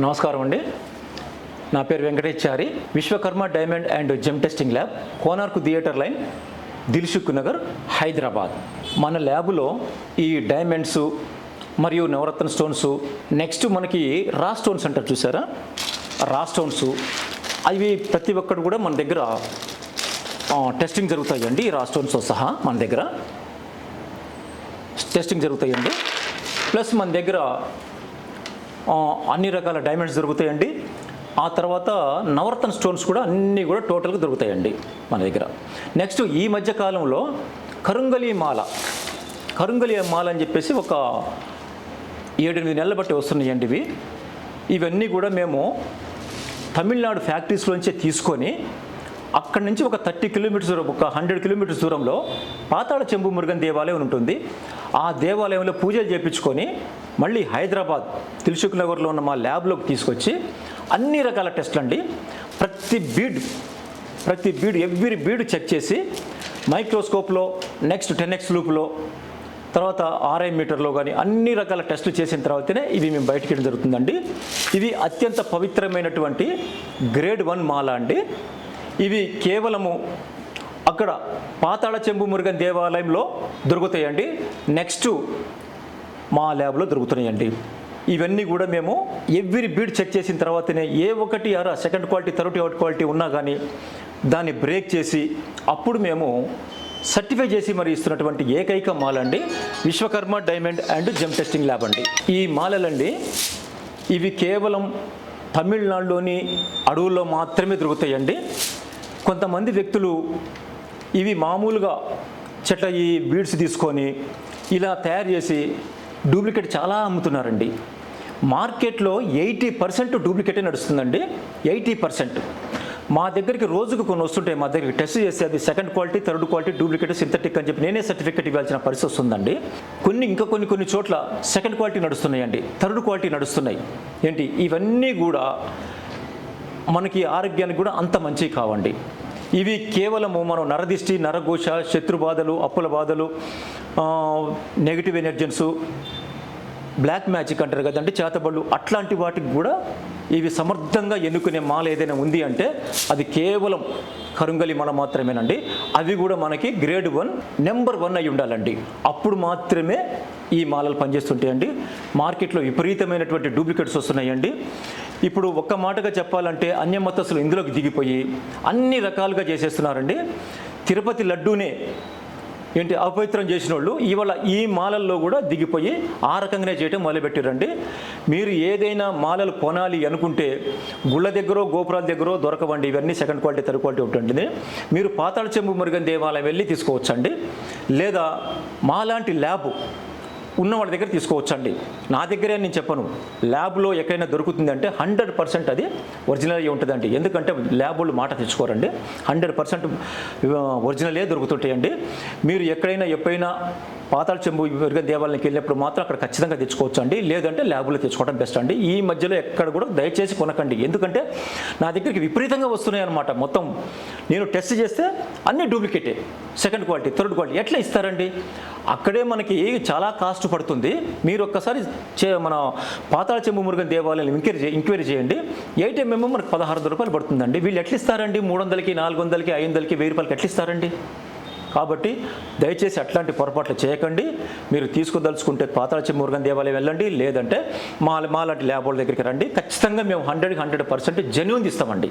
నమస్కారం అండి. నా పేరు Venkateshchari. Vishwakarma diamond and gem testing lab Konark theatre line Dilsukh Nagar Hyderabad. మన ల్యాబ్లో ఈ డైమండ్స్ మరియు నవరత్న స్టోన్స్ నెక్స్ట్ మనకి రా స్టోన్స్ అంటారు చూసారా? రా స్టోన్స్. అవి ప్రతి ఒక్కటి కూడా మన దగ్గర టెస్టింగ్ జరుగుతాయండి. ఈ రా స్టోన్స్తో సహా మన దగ్గర. టెస్టింగ్ జరుగుతాయండి. ప్లస్ మన దగ్గర అన్ని రకాల డైమండ్స్ దొరుకుతాయండి. ఆ తర్వాత నవరత్న స్టోన్స్ కూడా అన్నీ కూడా టోటల్గా దొరుకుతాయండి మన దగ్గర. నెక్స్ట్ ఈ మధ్య కాలంలో కరుంగలి మాల కరుంగలి మాల అని చెప్పేసి ఒక ఏడెనిమిది నెలల బట్టి వస్తున్నాయండి ఇవి. ఇవన్నీ కూడా మేము తమిళనాడు ఫ్యాక్టరీస్లోంచే తీసుకొని అక్కడి నుంచి ఒక థర్టీ కిలోమీటర్స్ దూరం ఒక హండ్రెడ్ కిలోమీటర్స్ దూరంలో పాతాళ చెంబు మురుగన్ దేవాలయం ఉంటుంది. ఆ దేవాలయంలో పూజలు చేయించుకొని మళ్ళీ హైదరాబాద్ దిల్సుఖ్ నగర్లో ఉన్న మా ల్యాబ్లోకి తీసుకొచ్చి అన్ని రకాల టెస్ట్లు అండి ప్రతి బీడ్ ప్రతి బీడ్ ఎవ్రీ బీడ్ చెక్ చేసి మైక్రోస్కోప్లో నెక్స్ట్ టెన్ ఎక్స్ లూప్లో తర్వాత ఆర్ఐ మీటర్లో కానీ అన్ని రకాల టెస్టులు చేసిన తర్వాతనే ఇవి మేము బయటకి వెళ్ళడం జరుగుతుందండి. ఇవి అత్యంత పవిత్రమైనటువంటి గ్రేడ్ వన్ మాల అండి. ఇవి కేవలము అక్కడ పాతాళ చెంబు మురుగన్ దేవాలయంలో దొరుకుతాయండి. నెక్స్ట్ మా ల్యాబ్లో దొరుకుతున్నాయండి. ఇవన్నీ కూడా మేము ఎవ్రీ బీడ్ చెక్ చేసిన తర్వాతనే ఏ ఒకటి అర సెకండ్ క్వాలిటీ థర్డ్ క్వాలిటీ ఉన్నా కానీ దాన్ని బ్రేక్ చేసి అప్పుడు మేము సర్టిఫై చేసి మరి ఇస్తున్నటువంటి ఏకైక మాల అండి. Vishwakarma diamond and gem testing lab అండి. ఈ మాలలండి ఇవి కేవలం తమిళనాడులోని అడవుల్లో మాత్రమే దొరుకుతాయండి. కొంతమంది వ్యక్తులు ఇవి మామూలుగా చెట్ల ఈ బీడ్స్ తీసుకొని ఇలా తయారు చేసి డూప్లికేట్ చాలా అమ్ముతున్నారండి. మార్కెట్లో ఎయిటీ పర్సెంట్ డూప్లికేటే నడుస్తుందండి. Eighty percent. మా దగ్గరికి రోజుకు కొన్ని వస్తుంటాయి. మా దగ్గరికి టెస్ట్ చేసి అది second quality third quality duplicate synthetic అని చెప్పి నేనే సర్టిఫికేట్ ఇవ్వాల్సిన పరిస్థితి వస్తుందండి. కొన్ని ఇంకా కొన్ని కొన్ని చోట్ల సెకండ్ క్వాలిటీ నడుస్తున్నాయండి. థర్డ్ క్వాలిటీ నడుస్తున్నాయి. ఏంటి? ఇవన్నీ కూడా మనకి ఆరోగ్యానికి కూడా అంత మంచివి కావండి. ఇవి కేవలము మనం నరదిష్టి నరఘోష శత్రు బాధలు అప్పుల బాధలు నెగిటివ్ ఎనర్జెన్స్ బ్లాక్ మ్యాజిక్ అంటారు కదండి చేతబళ్ళు అట్లాంటి వాటికి కూడా ఇవి సమర్థంగా ఎన్నుకునే మాల ఏదైనా ఉంది అంటే అది కేవలం కరుంగలి మాల మాత్రమేనండి. అవి కూడా మనకి గ్రేడ్ వన్ నెంబర్ వన్ అయి ఉండాలండి. అప్పుడు మాత్రమే ఈ మాలలు పనిచేస్తుంటాయండి. మార్కెట్లో విపరీతమైనటువంటి డూప్లికేట్స్ వస్తున్నాయండి. ఇప్పుడు ఒక్క మాటగా చెప్పాలంటే అన్యమతస్తులు ఇందులోకి దిగిపోయి అన్ని రకాలుగా చేసేస్తున్నారండి. తిరుపతి లడ్డూనే ఏంటి అపవిత్రం చేసిన వాళ్ళు ఇవాళ ఈ మాలల్లో కూడా దిగిపోయి ఆ రకంగానే చేయటం మొదలుపెట్టారండి. మీరు ఏదైనా మాలలు కొనాలి అనుకుంటే గుళ్ళ దగ్గర గోపురాల దగ్గర దొరకవండి. ఇవన్నీ సెకండ్ క్వాలిటీ థర్డ్ క్వాలిటీ ఉంటుంది. మీరు పాతాళ చెంబు మురుగన్ దేవాలయం వెళ్ళి తీసుకోవచ్చండి. లేదా మాలాంటి ల్యాబ్ ఉన్న వాళ్ళ దగ్గర తీసుకోవచ్చండి. నా దగ్గరే నేను చెప్పను. ల్యాబ్లో ఎక్కడైనా దొరుకుతుంది అంటే హండ్రెడ్ పర్సెంట్ అది ఒరిజినల్ ఉంటుందండి. ఎందుకంటే ల్యాబ్ వాళ్ళు మాట తెచ్చుకోరండి. Hundred percent ఒరిజినలే దొరుకుతుంటాయండి. మీరు ఎక్కడైనా ఎప్పుడైనా పాతాళ చెంబు విరగ దేవాలయానికి వెళ్ళినప్పుడు మాత్రం అక్కడ ఖచ్చితంగా తెచ్చుకోవచ్చు అండి లేదంటే ల్యాబ్లో తెచ్చుకోవడం బెస్ట్ అండి. ఈ మధ్యలో ఎక్కడ కూడా దయచేసి కొనకండి. ఎందుకంటే నా దగ్గరికి విపరీతంగా వస్తున్నాయి అనమాట మొత్తం నేను టెస్ట్ చేస్తే అన్ని డూప్లికేటే సెకండ్ క్వాలిటీ థర్డ్ క్వాలిటీ ఎట్లా ఇస్తారండి? అక్కడే మనకి చాలా కాస్ట్ పడుతుంది. మీరు ఒక్కసారి చే మన పాతాళ చెంబు మురుగన్ దేవాలయం ఎంక్వైరీ ఎంక్వైరీ చేయండి. ఎయిట్ ఎంఎం మనకు పదహారు రూపాయలు పడుతుందండి. వీళ్ళు ఎట్లా ఇస్తారండి మూడు వందలకి నాలుగు వందలకి ఐదు వందలకి వెయ్యి రూపాయలకి ఎట్లా ఇస్తారండి కాబట్టి దయచేసి అట్లాంటి పొరపాట్లు చేయకండి. మీరు తీసుకుదలుచుకుంటే పాతాళచి మురుగన్ దేవాలయం వెళ్ళండి. లేదంటే మా మా లాంటి ల్యాబ్ దగ్గరికి రండి. ఖచ్చితంగా మేము హండ్రెడ్కి హండ్రెడ్ పర్సెంట్ జెన్యున్ ఇస్తామండి.